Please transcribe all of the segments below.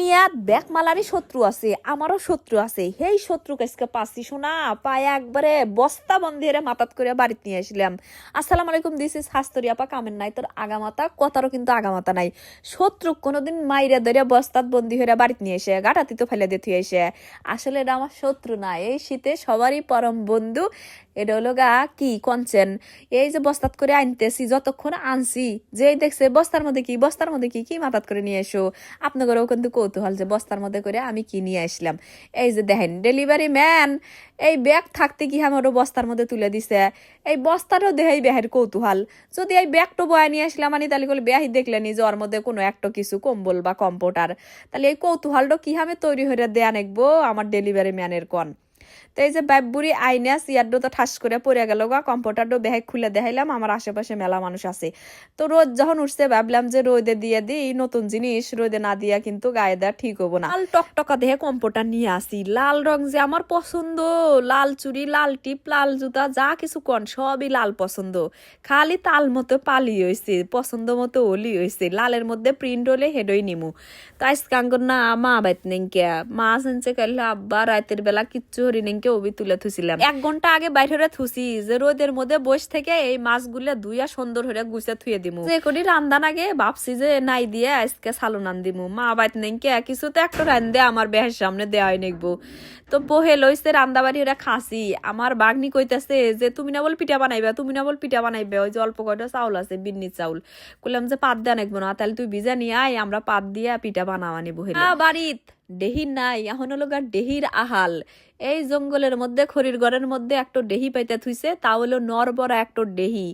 দুনিয়াত ব্যাকমালারই শত্রু আছে, আমারও শত্রু আছে। সেই শত্রু কাছকে পাচ্ছি শোনা পায়ে একবারে বস্তা বন্ধি হেরে মাতাত করে বাড়িতে নিয়ে আসলাম। আসসালাম আলাইকুম দিস ইস হাস্তরি আপা, কামেন নাই তোর আগামাতা, কথারও কিন্তু আগামাতা নাই। শত্রু কোনোদিন মাইরে ধরে বস্তাত বন্দি হয়ে বাড়িতে নিয়ে এসে গাটাতি তো ফেলে দিয়ে এসে আসলে এটা আমার শত্রু না, এই শীতে সবারই পরম বন্ধু এটা হলো গা, কি কনচেন? এই যে বস্তাত করে আনতেছি, যতক্ষণ আনছি, যেই দেখছে বস্তার মধ্যে কি, বস্তার মধ্যে কি কি মাথাত করে নিয়ে এসো। আপনাদেরও কিন্তু কৌতূহল যে বস্তার মধ্যে করে আমি কি নিয়ে আসলাম। এই যে দেখেন ডেলিভারি ম্যান এই ব্যাগ থাকতে কি আমারও বস্তার মধ্যে তুলে দিছে। এই বস্তারও দেহাই ব্যাহের কৌতূহল। যদি এই ব্যাগটা বয়া নিয়ে আসলাম আমি, তাহলে বলে ব্যাহি দেখলেনি যে ওর মধ্যে কোনো একটা কিছু কম্বল বা কম্পিউটার তাহলে এই কৌতূহলটা কি আমি তৈরি হয়ে দেয়া নেকবো আমার ডেলিভারি ম্যানের কন? তো এই যে বাইবুড়ি আইনা সিয়ারডো তো ঠাস করে পড়ে গেল গা কম্পিউটারডো ব্যাগ খুলে দেখাইলাম, আমার আশেপাশে মেলা মানুষ আছে। তো রোদ যখন উঠছে ভাবলাম যে রোদে দিয়ে দিই, নতুন জিনিস, রোদে না দিয়া কিন্তু গায়ে দেওয়া ঠিক হব না। লাল টকটকা দেখে কম্পিউটার নিয়ে আসি, লাল রং যে আমার পছন্দ, লাল চুড়ি, লাল টিপ, লাল জুতা, যা কিছু কন, সবই লাল পছন্দ। খালি তাল মতো পালি হয়েছে পছন্দ মতো ওলি হয়েছে লালের মধ্যে প্রিন্ট হলে হেডই নিমু। তো আজকাঙ্গর না, মা বাইত নেংকে মা সেনছে কাইলে, আব্বা রাতের বেলা কিচ্ছু হরি নেংকে ওবি তুলে থুছিলাম এক ঘণ্টা আগে বাইরে থুসি যে রোদের মধ্যে বসে থেকে এই মাছগুলা ধুইয়া সুন্দর হয়ে গুছে থুয়ে দিমু। যে করি রান্দান আগে ভাবছি যে নাই দিয়ে আজকে সালুন আন দিমু। মা বাইত নেংকে কিছু তো একটা রান্ধে আমার বেহের সামনে দেওয়াই নেকবো তো বহে লইছে রান্দা বাড়ি ওরা খাসি। আমার বাগনি কইতাছে যে তুমি না বল পিঠা বানাইবা তুমি না বল পিঠা বানাইবে ওই যে অল্প কয়টা চাউল আছে বিন্নি চাউল। কইলাম যে পাত দেয়া নেকবো না তাহলে তুই ভিজা নিয়ে আয় আমরা পাত দিয়া পিঠা বানাবানি বহে বাড়িত। ডেহির নাই এখন হলো গা ডেহির আহাল। এই জঙ্গলের মধ্যে, খড়ির ঘরের মধ্যে একটা ডেহি পাইতে থুইছে, তা হলো নরবরা একটা ডেহি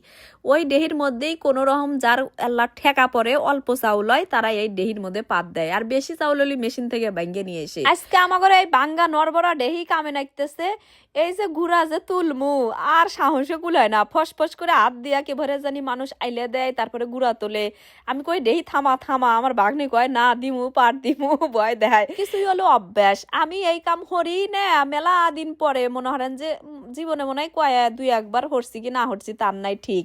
ওই ডেহির মধ্যেই কোনো রকম যার আল্লাহ ঠেকা পরে অল্প চাউল হয় তারা এই ডেহির মধ্যে পাত দেয়। আর বেশি চাউল হলে মেশিন থেকে ভাঙ্গে নিয়ে এসে। আজকে আমাদের এই বাঙ্গা নরবরা ডেহি কামে নাইতেছে এই যে ঘুরা যে তুলমু, আর সাহসে কুলায় না। ফস ফস করে হাত দিয়া কে ভরে জানি মানুষ আইলে দেয়, তারপরে গুড়া তোলে। আমি কই ডেহি থামা থামা, আমার বাঘনি কয়, না, দিমু, পার দিমু, ভয় দেয় কিছুই হলো অভ্যাস। আমি এই কাম করি না মেলা দিন পরে মনে হরেন যে জীবনে মনে হয় কয় দুই একবার হরছি কি না হরছি তার নাই ঠিক।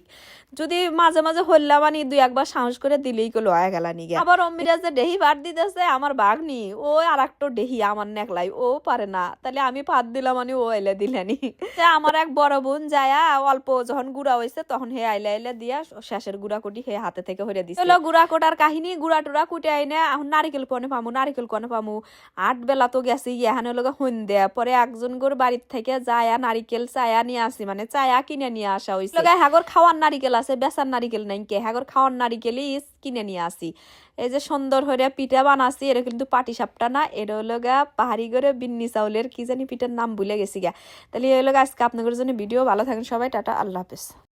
যদি মাঝে মাঝে হল্লা মানি দুই একবার সাহস করে দিলেই কলো আয়া গেলা নিগে আবার অম্মিরা যে ডেহি ভাত দিতেছে, আমার বাঘনি ও আর একটা ডেহি আমার নেকলাই, ও পারে না। তাহলে আমি ভাত দিলাম মানে ও এলে দিলানি আমার এক বড় বোন যায়া অল্প যখন গুড়া হয়েছে তখন হে আইলে আইলে দিয়া শেষের গুড়া কুটি হে হাতে থেকে হরে দিছে। হলো গুড়া কোটার কাহিনী গুড়া টুড়া কুটে আইনে এখন নারিকেল কনে পামু, নারিকেল কনে পামু। আট বেলা তো গেছি এখানে লগে হইন দেয়া, পরে একজন গোর বাড়ির থেকে যায়া নারিকেল চায়া নিয়ে আসি মানে চায়া কিনে নিয়ে আসা হয়েছে হাগর খাওয়ার নারিকেল আছে, বেচার নারিকেল নাই কে। হাগর খাওয়ার নারিকেলই কিনে নিয়ে আসি। এই যে সুন্দর হয়ে পিঠা বানাসি এটা কিন্তু পাটি সাপটা না এটা হলো গা পাহাড়ি করে বিন্নি চাউলের, কি জানি পিঠার নাম ভুলে গেছি গা। তাহলে এই হলো আজকে আপনাদের জন্য ভিডিও, ভালো থাকেন সবাই, টাটা, আল্লাহ হাফেজ।